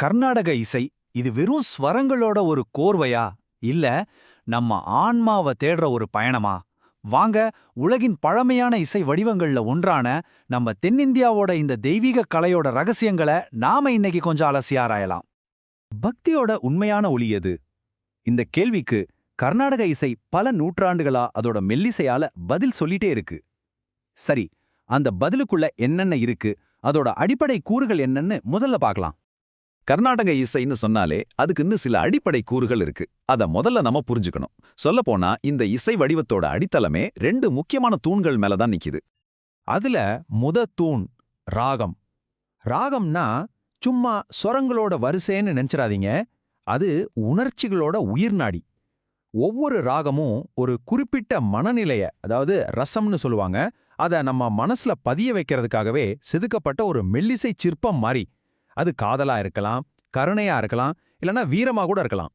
கர்நாடக இசை இது வெறும் ஸ்வரங்களோட ஒரு கோர்வையா? இல்ல நம்ம ஆன்மாவை தேடுற ஒரு பயணமா? வாங்க உலகின் பழமையான இசை வடிவங்கள்ல ஒன்றான நம்ம தென்னிந்தியாவோட இந்த தெய்வீக கலையோட ரகசியங்களை நாம இன்னைக்கு கொஞ்சம் அலசி ஆராயலாம். பக்தியோட உண்மையான ஒளி எது? இந்த கேள்விக்கு கர்நாடக இசை பல நூற்றாண்டுகளா அதோட மெல்லிசையால பதில் சொல்லிட்டே இருக்கு. சரி அந்த பதிலுக்குள்ள என்னென்ன இருக்கு? அதோட அடிப்படை கூறுகள் என்னன்னு முதல்ல பார்க்கலாம். கர்நாடக இசைன்னு சொன்னாலே அதுக்குன்னு சில அடிப்படை கூறுகள் இருக்கு. அத முதல்ல நம்ம புரிஞ்சுக்கணும். சொல்லப்போனா இந்த இசை வடிவத்தோட அடித்தளமே ரெண்டு முக்கியமான தூண்கள் மேல தான் நிக்குது. அதுல முத தூண் ராகம். ராகம்னா சும்மா சொரங்களோட வரிசைன்னு நினைச்சிடாதீங்க. அது உணர்ச்சிகளோட உயிர்நாடி ஒவ்வொரு ராகமும் ஒரு குறிப்பிட்ட மனநிலைய அதாவது ரசம்னு சொல்லுவாங்க அத நம்ம மனசுல பதிய வைக்கிறதுக்காகவே செதுக்கப்பட்ட ஒரு மெல்லிசை சிற்பம் மாதிரி அது காதலா இருக்கலாம் கருணையா இருக்கலாம் இல்லனா வீரமா கூட இருக்கலாம்.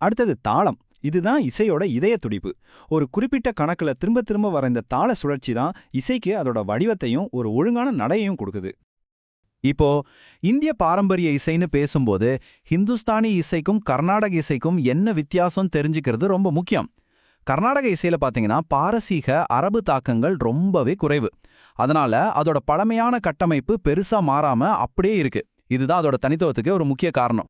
அடுத்தது தாளம். இதுதான் இசையோட இதய துடிப்பு. ஒரு குறிப்பிட்ட கணக்குல திரும்ப திரும்ப வர இந்த தாள சுழற்சி தான் இசைக்கு அதோட வடிவத்தையும் ஒரு ஒழுங்கான நடையையும் கொடுக்குது. இப்போ இந்திய பாரம்பரிய இசைன்னு பேசும்போது ஹிந்துஸ்தானி இசைக்கும் கர்நாடக இசைக்கும் என்ன வித்தியாசம் தெரிஞ்சுக்கிறது ரொம்ப முக்கியம். கர்நாடக இசையில பாத்தீங்கன்னா பாரசீக அரபு தாக்கங்கள் ரொம்பவே குறைவு. அதனால அதோட பழமையான கட்டமைப்பு பெருசா மாறாம அப்படியே இருக்கு. இதுதான் அதோட தனித்துவத்துக்கு ஒரு முக்கிய காரணம்.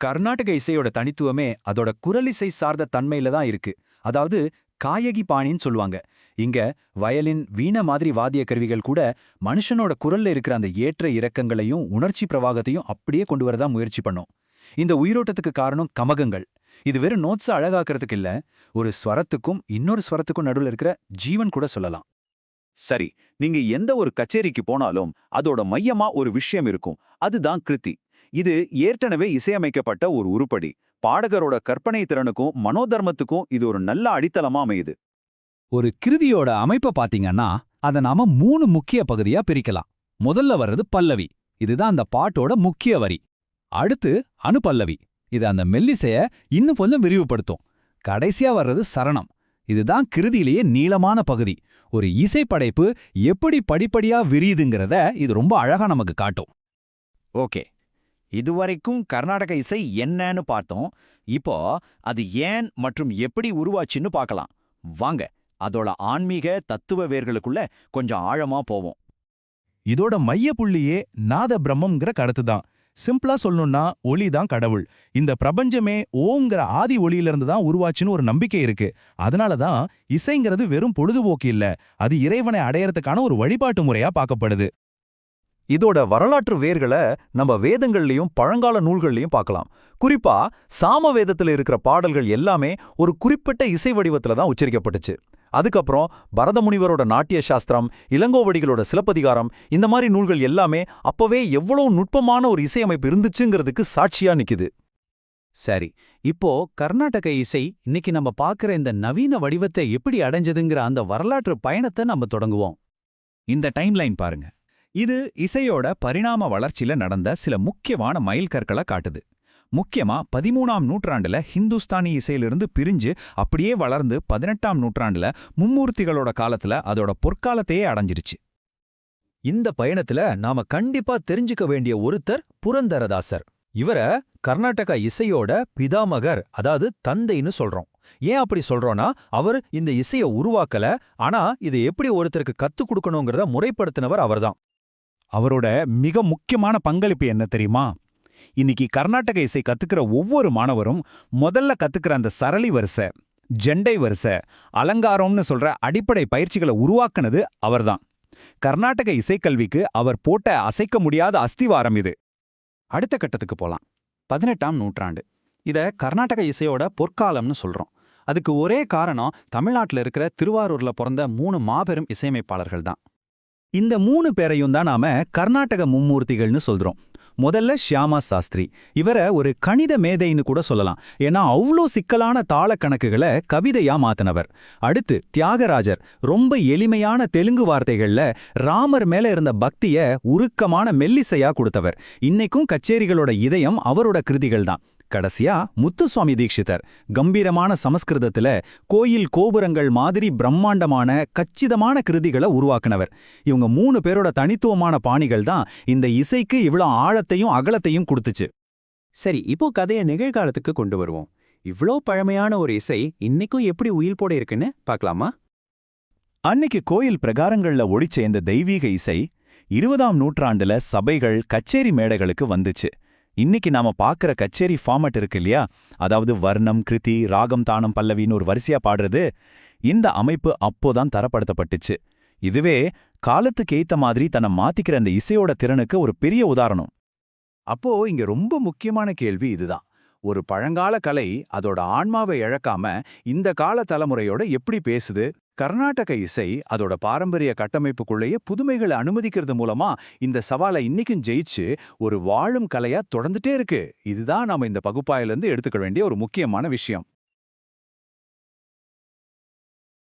கர்நாடக இசையோட தனித்துவமே அதோட குரலிசை சார்ந்த தன்மையில தான் இருக்கு. அதாவது காயகி பாணின்னு சொல்லுவாங்க. இங்க வயலின் வீண மாதிரி வாதிய கருவிகள் கூட மனுஷனோட குரல்ல இருக்கிற அந்த ஏற்ற இறக்கங்களையும் உணர்ச்சி பிரவாகத்தையும் அப்படியே கொண்டு வரதா முயற்சி பண்ணும். இந்த உயிரோட்டத்துக்கு காரணம் கமகங்கள். இது வெறும் நோட்ஸ அழகாக்கிறதுக்கு இல்ல ஒரு ஸ்வரத்துக்கும் இன்னொரு ஸ்வரத்துக்கும் நடுவில் இருக்கிற ஜீவன் கூட சொல்லலாம். சரி நீங்க எந்த ஒரு கச்சேரிக்கு போனாலும் அதோட மையமா ஒரு விஷயம் இருக்கும். அதுதான் கிருத்தி. இது ஏற்கனவே இசையமைக்கப்பட்ட ஒரு உருப்படி. பாடகரோட கற்பனை திறனுக்கும் மனோதர்மத்துக்கும் இது ஒரு நல்ல அடித்தளமா அமையுது. ஒரு கிருதியோட அமைப்பை பாத்தீங்கன்னா அதை நாம மூணு முக்கிய பகுதியா பிரிக்கலாம். முதல்ல வர்றது பல்லவி. இதுதான் அந்த பாட்டோட முக்கிய வரி. அடுத்து அனுபல்லவி. இது அந்த மெல்லிசைய இன்னும் கொஞ்சம் விரிவுபடுத்தும். கடைசியா வர்றது சரணம். இதுதான் கிருதியிலேயே நீளமான பகுதி. ஒரு இசைப்படைப்பு எப்படி படிப்படியா விரியுதுங்கிறத இது ரொம்ப அழகா நமக்கு காட்டும். ஓகே. இதுவரைக்கும் கர்நாடக இசை என்னன்னு பார்த்தோம். இப்போ அது ஏன் மற்றும் எப்படி உருவாச்சுன்னு பார்க்கலாம். வாங்க அதோட ஆன்மீக தத்துவ வேர்களுக்குள்ள கொஞ்சம் ஆழமா போவோம். இதோட மைய புள்ளியே நாத பிரம்மம்ங்கிற கருத்து தான் சிம்பிளா சொல்லணும்னா ஒளி தான் கடவுள். இந்த பிரபஞ்சமே ஓங்கிற ஆதி ஒளியிலிருந்து தான் உருவாச்சுன்னு ஒரு நம்பிக்கை இருக்கு. அதனால தான் இசைங்கிறது வெறும் பொழுதுபோக்கு இல்ல அது இறைவனை அடையறதுக்கான ஒரு வழிபாட்டு முறையா பார்க்கப்படுது. இதோட வரலாற்று வேர்களை நம்ம வேதங்கள்லயும் பழங்கால நூல்கள்லயும் பார்க்கலாம். குறிப்பா சாம வேதத்துல இருக்கிற பாடல்கள் எல்லாமே ஒரு குறிப்பிட்ட இசை வடிவத்துல தான் உச்சரிக்கப்பட்டுச்சு. அதுக்கப்புறம் பரதமுனிவரோட நாட்டிய சாஸ்திரம் இளங்கோவடிகளோட சிலப்பதிகாரம் இந்த மாதிரி நூல்கள் எல்லாமே அப்பவே எவ்வளவு நுட்பமான ஒரு இசையமைப்பு இருந்துச்சுங்கிறதுக்கு சாட்சியா நிக்குது. சரி இப்போ கர்நாடக இசை இன்னைக்கு நம்ம பார்க்குற இந்த நவீன வடிவத்தை எப்படி அடைஞ்சதுங்கிற அந்த வரலாற்று பயணத்தை நம்ம தொடங்குவோம். இந்த டைம்லைன் பாருங்க. இது இசையோட பரிணாம வளர்ச்சியில நடந்த சில முக்கியமான மைல்கற்களை காட்டுது. முக்கியமா பதிமூணாம் நூற்றாண்டுல ஹிந்துஸ்தானி இசையிலிருந்து பிரிஞ்சு அப்படியே வளர்ந்து பதினெட்டாம் நூற்றாண்டுல மும்மூர்த்திகளோட காலத்துல அதோட பொற்காலத்தையே அடைஞ்சிருச்சு. இந்த பயணத்துல நாம கண்டிப்பா தெரிஞ்சுக்க வேண்டிய ஒருத்தர் புரந்தரதாசர். இவர கர்நாடக இசையோட பிதாமகர் அதாவது தந்தைன்னு சொல்றோம். ஏன் அப்படி சொல்றோம்னா அவர் இந்த இசைய உருவாக்கல ஆனா இதை எப்படி ஒருத்தருக்கு கத்துக் கொடுக்கணுங்கிறத முறைப்படுத்தினவர் அவர்தான். அவரோட மிக முக்கியமான பங்களிப்பு என்ன தெரியுமா? இன்னைக்கு கர்நாடக இசை கத்துக்கிற ஒவ்வொரு மாணவரும் முதல்ல கத்துக்கிற அந்த சரளி வரிசை ஜெண்டை வரிசை அலங்காரம்னு சொல்ற அடிப்படை பயிற்சிகளை உருவாக்குனது அவர்தான். கர்நாடக இசைக்கல்விக்கு அவர் போட்ட அசைக்க முடியாத அஸ்திவாரம் இது. அடுத்த கட்டத்துக்கு போலாம். பதினெட்டாம் நூற்றாண்டு. இத கர்நாடக இசையோட பொற்காலம்னு சொல்றோம். அதுக்கு ஒரே காரணம் தமிழ்நாட்டில் இருக்கிற திருவாரூர்ல பிறந்த மூணு மாபெரும் இசையமைப்பாளர்கள் தான் இந்த மூணு பேரையும் தான் நாம கர்நாடக மும்மூர்த்திகள்னு சொல்றோம். முதல்ல ஷியாமா சாஸ்திரி. இவரை ஒரு கணித மேதைன்னு கூட சொல்லலாம். ஏன்னா அவ்வளோ சிக்கலான தாள கணக்குகளை கவிதையா மாத்தினவர். அடுத்து தியாகராஜர். ரொம்ப எளிமையான தெலுங்கு வார்த்தைகள்ல ராமர் மேல இருந்த பக்திய உருக்கமான மெல்லிசையா கொடுத்தவர். இன்னைக்கும் கச்சேரிகளோட இதயம் அவரோட கிருதிகள் தான் கடைசியா முத்துசுவாமி தீட்சிதர். கம்பீரமான சமஸ்கிருதத்துல கோயில் கோபுரங்கள் மாதிரி பிரம்மாண்டமான கச்சிதமான கிருதிகளை உருவாக்குனவர். இவங்க மூணு பேரோட தனித்துவமான பாணிகள் தான் இந்த இசைக்கு இவ்வளோ ஆழத்தையும் அகலத்தையும் கொடுத்துச்சு. சரி இப்போ கதையை நிகழ்காலத்துக்கு கொண்டு வருவோம். இவ்ளோ பழமையான ஒரு இசை இன்னைக்கும் எப்படி உயில் போட இருக்குன்னு பார்க்கலாமா? அன்னைக்கு கோயில் பிரகாரங்கள்ல ஒடிச்ச இந்த தெய்வீக இசை இருபதாம் நூற்றாண்டுல சபைகள் கச்சேரி மேடைகளுக்கு வந்துச்சு. இன்னைக்கு நாம பாக்குற கச்சேரி ஃபார்மட் இருக்கு இல்லையா? அதாவது வர்ணம் கிருதி ராகம் தானம் பல்லவின்னு ஒரு வரிசையா பாடுறது இந்த அமைப்பு அப்போதான் தரப்படுத்தப்பட்டுச்சு. இதுவே காலத்துக்கு ஏத்த மாதிரி தன்னை மாத்திக்கிற அந்த இசையோட திறனுக்கு ஒரு பெரிய உதாரணம். அப்போ இங்க ரொம்ப முக்கியமான கேள்வி இதுதான். ஒரு பழங்கால கலை அதோட ஆன்மாவை இழக்காம இந்த கால தலைமுறையோட எப்படி பேசுது? கர்நாடக இசை அதோட பாரம்பரிய கட்டமைப்புக்குள்ளேயே புதுமைகளை அனுமதிக்கிறது மூலமா இந்த சவாலை இன்னைக்கும் ஜெயிச்சு ஒரு வாழும் கலையா தொடர்ந்துட்டே இருக்கு. இதுதான் நாம இந்த பகுப்பாயிலிருந்து எடுத்துக்க வேண்டிய ஒரு முக்கியமான விஷயம்.